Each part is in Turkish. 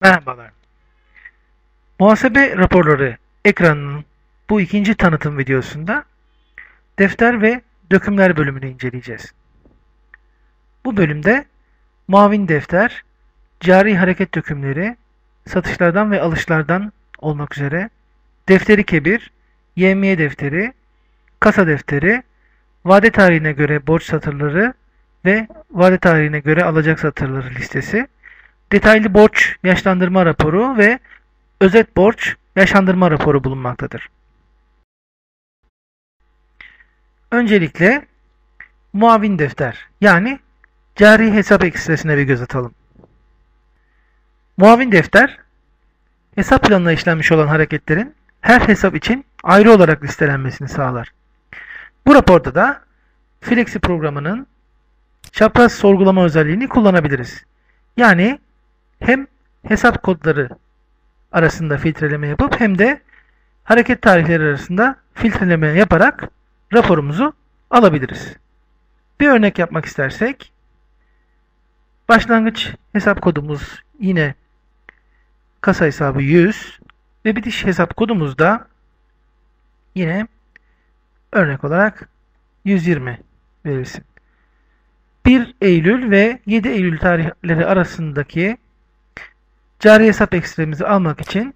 Merhabalar. Muhasebe raporları ekranının bu ikinci tanıtım videosunda defter ve dökümler bölümünü inceleyeceğiz. Bu bölümde muavin defter, cari hareket dökümleri, satışlardan ve alışlardan olmak üzere defteri kebir, yevmiye defteri, kasa defteri, vade tarihine göre borç satırları ve vade tarihine göre alacak satırları listesi, detaylı borç yaşlandırma raporu ve özet borç yaşlandırma raporu bulunmaktadır. Öncelikle muavin defter yani cari hesap ekstresine bir göz atalım. Muavin defter hesap planına işlenmiş olan hareketlerin her hesap için ayrı olarak listelenmesini sağlar. Bu raporda da Flexi programının çapraz sorgulama özelliğini kullanabiliriz. Yani hem hesap kodları arasında filtreleme yapıp hem de hareket tarihleri arasında filtreleme yaparak raporumuzu alabiliriz. Bir örnek yapmak istersek başlangıç hesap kodumuz yine kasa hesabı 100 ve bitiş hesap kodumuz da yine örnek olarak 120 verilsin. 1 Eylül ve 7 Eylül tarihleri arasındaki cari hesap ekstremizi almak için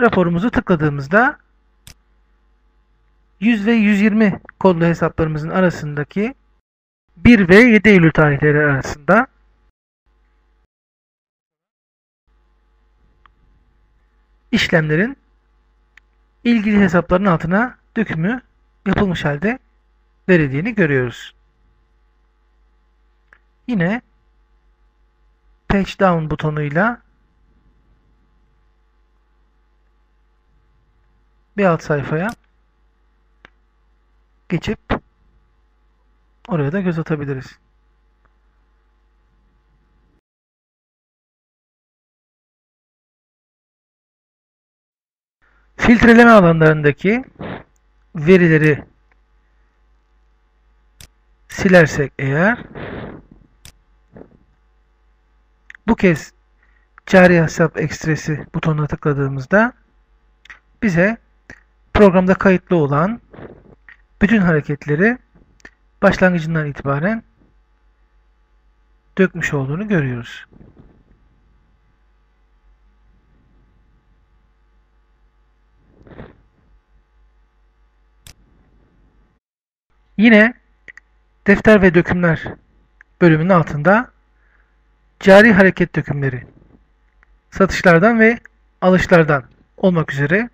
raporumuzu tıkladığımızda 100 ve 120 kodlu hesaplarımızın arasındaki 1 ve 7 Eylül tarihleri arasında işlemlerin ilgili hesapların altına dökümü yapılmış halde verildiğini görüyoruz. Yine Page Down butonuyla bir alt sayfaya geçip oraya da göz atabiliriz. Filtreleme alanlarındaki verileri silersek eğer bu kez cari hesap ekstresi butonuna tıkladığımızda bize programda kayıtlı olan bütün hareketleri başlangıcından itibaren dökmüş olduğunu görüyoruz. Yine defter ve dökümler bölümünün altında cari hareket dökümleri satışlardan ve alışlardan olmak üzere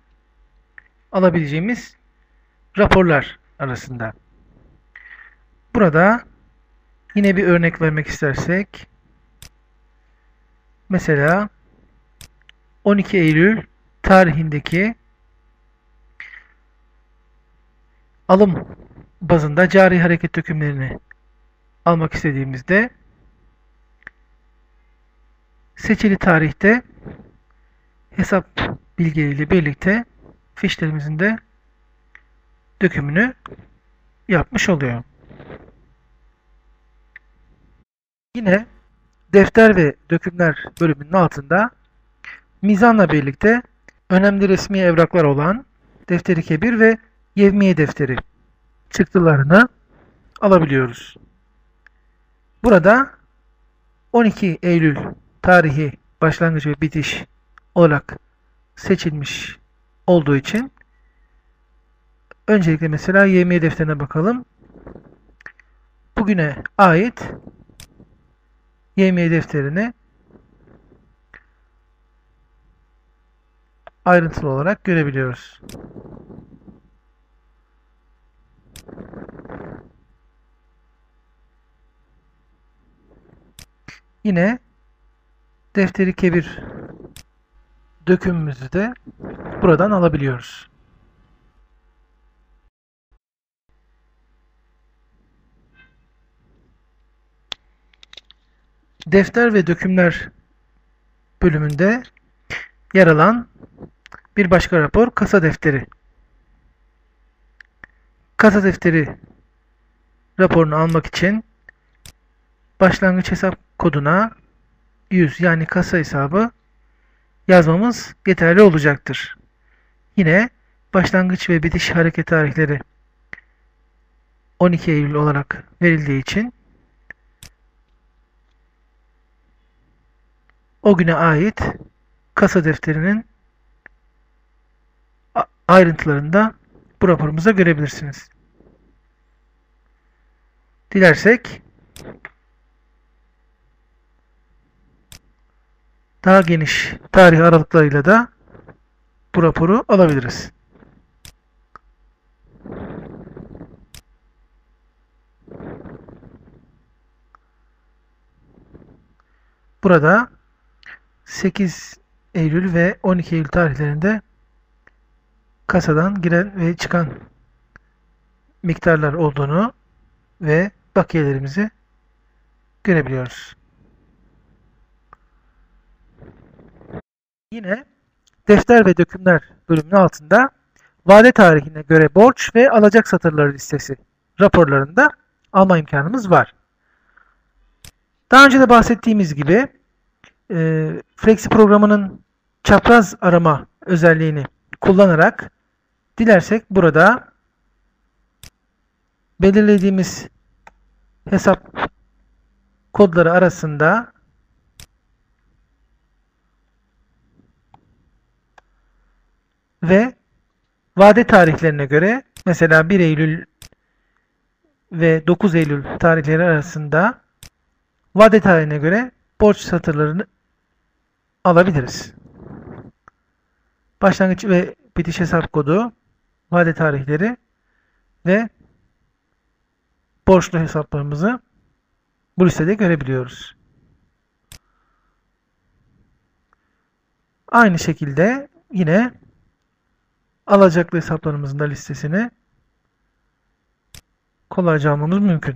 alabileceğimiz raporlar arasında. Burada yine bir örnek vermek istersek mesela 12 Eylül tarihindeki alım bazında cari hareket dökümlerini almak istediğimizde seçili tarihte hesap bilgileriyle birlikte fişlerimizin de dökümünü yapmış oluyor. Yine defter ve dökümler bölümünün altında mizanla birlikte önemli resmi evraklar olan defteri kebir ve yevmiye defteri çıktılarını alabiliyoruz. Burada 12 Eylül tarihi başlangıç ve bitiş olarak seçilmiş olduğu için öncelikle mesela YM defterine bakalım. Bugüne ait YM defterini ayrıntılı olarak görebiliyoruz. Yine defteri kebir dökümümüzü de buradan alabiliyoruz. Defter ve dökümler bölümünde yer alan bir başka rapor kasa defteri. Kasa defteri raporunu almak için başlangıç hesap koduna 100 yani kasa hesabı yazmamız yeterli olacaktır. Yine başlangıç ve bitiş hareket tarihleri 12 Eylül olarak verildiği için o güne ait kasa defterinin ayrıntılarını bu raporumuzda görebilirsiniz. Dilersek daha geniş tarih aralıklarıyla da bu raporu alabiliriz. Burada 8 Eylül ve 12 Eylül tarihlerinde kasadan giren ve çıkan miktarlar olduğunu ve bakiyelerimizi görebiliyoruz. Yine defter ve dökümler bölümünün altında vade tarihine göre borç ve alacak satırları listesi raporlarında alma imkanımız var. Daha önce de bahsettiğimiz gibi e, Flexi programının çapraz arama özelliğini kullanarak dilersek burada belirlediğimiz hesap kodları arasında ve vade tarihlerine göre mesela 1 Eylül ve 9 Eylül tarihleri arasında vade tarihine göre borç satırlarını alabiliriz. Başlangıç ve bitiş hesap kodu, vade tarihleri ve borçlu hesaplarımızı bu listede görebiliyoruz. Aynı şekilde yine alacaklı hesaplarımızın da listesini kolayca almamız mümkün.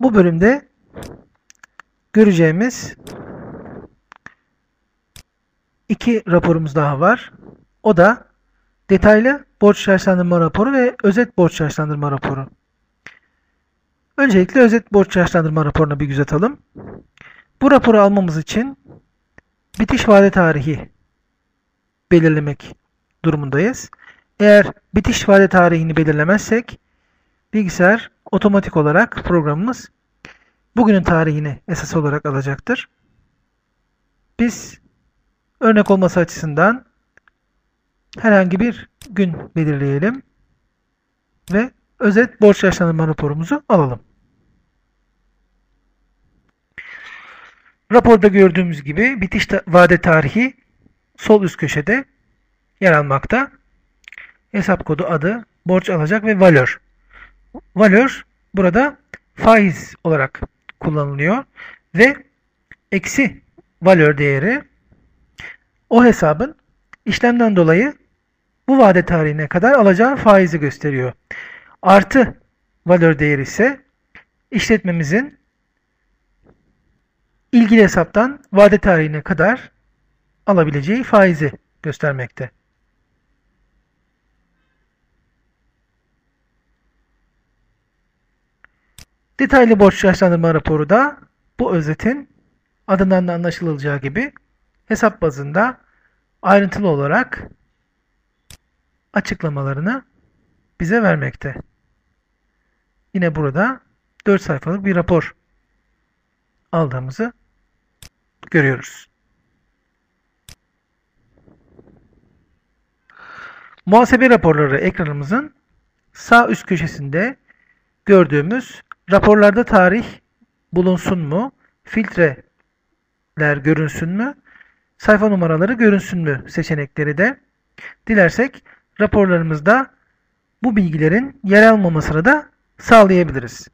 Bu bölümde göreceğimiz iki raporumuz daha var. O da detaylı borç yaşlandırma raporu ve özet borç yaşlandırma raporu. Öncelikle özet borç yaşlandırma raporuna bir göz atalım. Bu raporu almamız için bitiş vade tarihi belirlemek durumundayız. Eğer bitiş vade tarihini belirlemezsek bilgisayar otomatik olarak programımız bugünün tarihini esas olarak alacaktır. Biz örnek olması açısından herhangi bir gün belirleyelim ve özet borç yaşlandırma raporumuzu alalım. Raporda gördüğümüz gibi bitiş vade tarihi sol üst köşede yer almakta. Hesap kodu adı, borç alacak ve valör. Valör burada faiz olarak kullanılıyor ve eksi valör değeri o hesabın işlemden dolayı bu vade tarihine kadar alacağı faizi gösteriyor. Artı valör değeri ise işletmemizin ilgili hesaptan vade tarihine kadar alabileceği faizi göstermekte. Detaylı borç yaşlandırma raporu da bu özetin adından da anlaşılacağı gibi hesap bazında ayrıntılı olarak açıklamalarını bize vermekte. Yine burada 4 sayfalık bir rapor aldığımızı görüyoruz. Muhasebe raporları ekranımızın sağ üst köşesinde gördüğümüz raporlarda tarih bulunsun mu, filtreler görünsün mü, sayfa numaraları görünsün mü seçenekleri de dilersek raporlarımızda bu bilgilerin yer almamasını da sağlayabiliriz.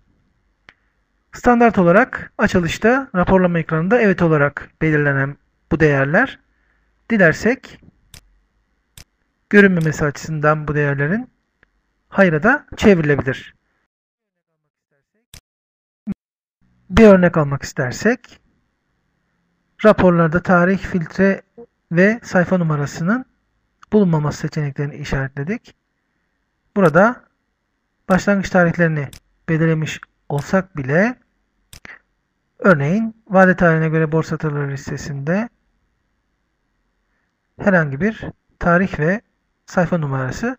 Standart olarak açılışta raporlama ekranında evet olarak belirlenen bu değerler dilersek görünmemesi açısından bu değerlerin hayra da çevrilebilir. Bir örnek almak istersek raporlarda tarih, filtre ve sayfa numarasının bulunmaması seçeneklerini işaretledik. Burada başlangıç tarihlerini belirlemiş olsak bile Örneğin vade tarihine göre borsa satırları listesinde herhangi bir tarih ve sayfa numarası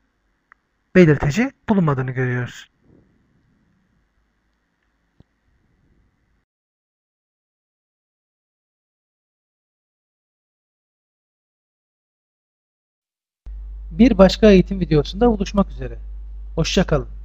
belirteci bulunmadığını görüyoruz. Bir başka eğitim videosunda buluşmak üzere. Hoşçakalın.